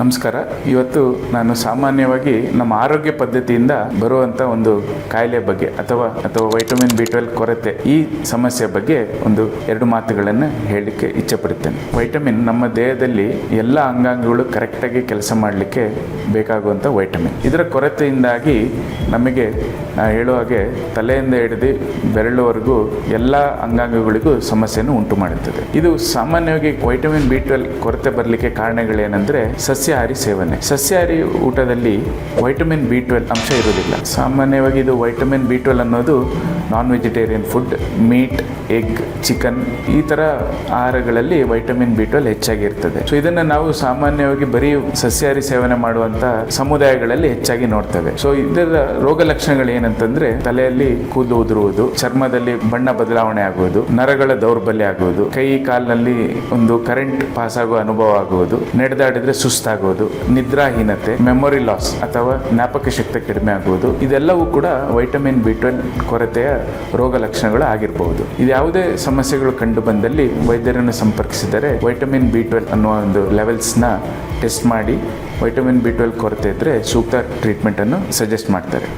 ನಮಸ್ಕಾರ. ಇವತ್ತು ನಾನು ಸಾಮಾನ್ಯವಾಗಿ ನಮ್ಮ ಆರೋಗ್ಯ ಪದ್ಧತಿಯಿಂದ ಬರುವಂತ ಒಂದು ಕಾಯಿಲೆ ಬಗ್ಗೆ ಅಥವಾ ಅಥವಾ ವೈಟಮಿನ್ ಬಿ ಟ್ವೆಲ್ ಕೊರತೆ ಈ ಸಮಸ್ಯೆ ಬಗ್ಗೆ ಒಂದು ಎರಡು ಮಾತುಗಳನ್ನು ಹೇಳಲಿಕ್ಕೆ ಇಚ್ಛೆ ಪಡುತ್ತೇನೆ ವೈಟಮಿನ್ ನಮ್ಮ ದೇಹದಲ್ಲಿ ಎಲ್ಲ ಅಂಗಾಂಗಗಳು ಕರೆಕ್ಟಾಗಿ ಕೆಲಸ ಮಾಡಲಿಕ್ಕೆ ಬೇಕಾಗುವಂಥ ವೈಟಮಿನ್ ಇದರ ಕೊರತೆಯಿಂದಾಗಿ ನಮಗೆ ಹೇಳುವ ಹಾಗೆ ತಲೆಯಿಂದ ಹಿಡಿದು ಬೆರಳುವರೆಗೂ ಎಲ್ಲ ಅಂಗಾಂಗಗಳಿಗೂ ಸಮಸ್ಯೆಯನ್ನು ಉಂಟು ಮಾಡುತ್ತದೆ ಇದು ಸಾಮಾನ್ಯವಾಗಿ ವೈಟಮಿನ್ ಬಿ ಟ್ವೆಲ್ ಕೊರತೆ ಬರಲಿಕ್ಕೆ ಕಾರಣಗಳೇನೆಂದರೆ ಸಸ್ಯಾಹಾರಿ ಸೇವನೆ. ಸಸ್ಯಾಹಾರಿ ಊಟದಲ್ಲಿ ವೈಟಮಿನ್ ಬಿ ಟ್ವೆಲ್ ಅಂಶ ಇರುವುದಿಲ್ಲ. ಸಾಮಾನ್ಯವಾಗಿ ಇದು ವೈಟಮಿನ್ ಬಿ ಟ್ವೆಲ್ ಅನ್ನೋದು non vegetarian food meat egg chicken ಈ ಥರ ಆಹಾರಗಳಲ್ಲಿ ವೈಟಮಿನ್ ಬಿ ಟ್ವೆಲ್ ಹೆಚ್ಚಾಗಿರ್ತದೆ. ಸೊ ಇದನ್ನು ನಾವು ಸಾಮಾನ್ಯವಾಗಿ ಬರೀ ಸಸ್ಯಾಹಾರಿ ಸೇವನೆ ಮಾಡುವಂಥ ಸಮುದಾಯಗಳಲ್ಲಿ ಹೆಚ್ಚಾಗಿ ನೋಡ್ತೇವೆ. ಸೊ ಇದರ ರೋಗ ಲಕ್ಷಣಗಳು ಏನಂತಂದ್ರೆ ತಲೆಯಲ್ಲಿ ಕೂದಲು ಉದುರುವುದು, ಚರ್ಮದಲ್ಲಿ ಬಣ್ಣ ಬದಲಾವಣೆ ಆಗುವುದು, ನರಗಳ ದೌರ್ಬಲ್ಯ ಆಗುವುದು, ಕೈ ಕಾಲಿನಲ್ಲಿ ಒಂದು ಕರೆಂಟ್ ಪಾಸ್ ಆಗುವ ಅನುಭವ ಆಗುವುದು, ನಡೆದಾಡಿದ್ರೆ ಸುಸ್ತಾಗುವುದು ನಿದ್ರಾಹೀನತೆ ಮೆಮೊರಿ ಲಾಸ್ ಅಥವಾ ಜ್ಞಾಪಕ ಶಕ್ತಿ ಕಡಿಮೆ ಆಗುವುದು, ಇದೆಲ್ಲವೂ ಕೂಡ ವೈಟಮಿನ್ ಬಿ ಟ್ವೆಲ್ ಕೊರತೆಯ ರೋಗ ಲಕ್ಷಣಗಳು ಆಗಿರಬಹುದು ಇದು ಯಾವುದೇ ಸಮಸ್ಯೆಗಳು ಕಂಡು ಬಂದಲ್ಲಿ ವೈದ್ಯರನ್ನು ಸಂಪರ್ಕಿಸಿದರೆ ವೈಟಮಿನ್ ಬಿ ಟ್ವೆಲ್ ಅನ್ನುವ ಒಂದು ಲೆವೆಲ್ಸ್ನ ಟೆಸ್ಟ್ ಮಾಡಿ ವೈಟಮಿನ್ ಬಿ ಟ್ವೆಲ್ ಕೊರತೆ ಇದ್ದರೆ ಸೂಕ್ತ ಟ್ರೀಟ್ಮೆಂಟನ್ನು ಸಜೆಸ್ಟ್ ಮಾಡ್ತಾರೆ.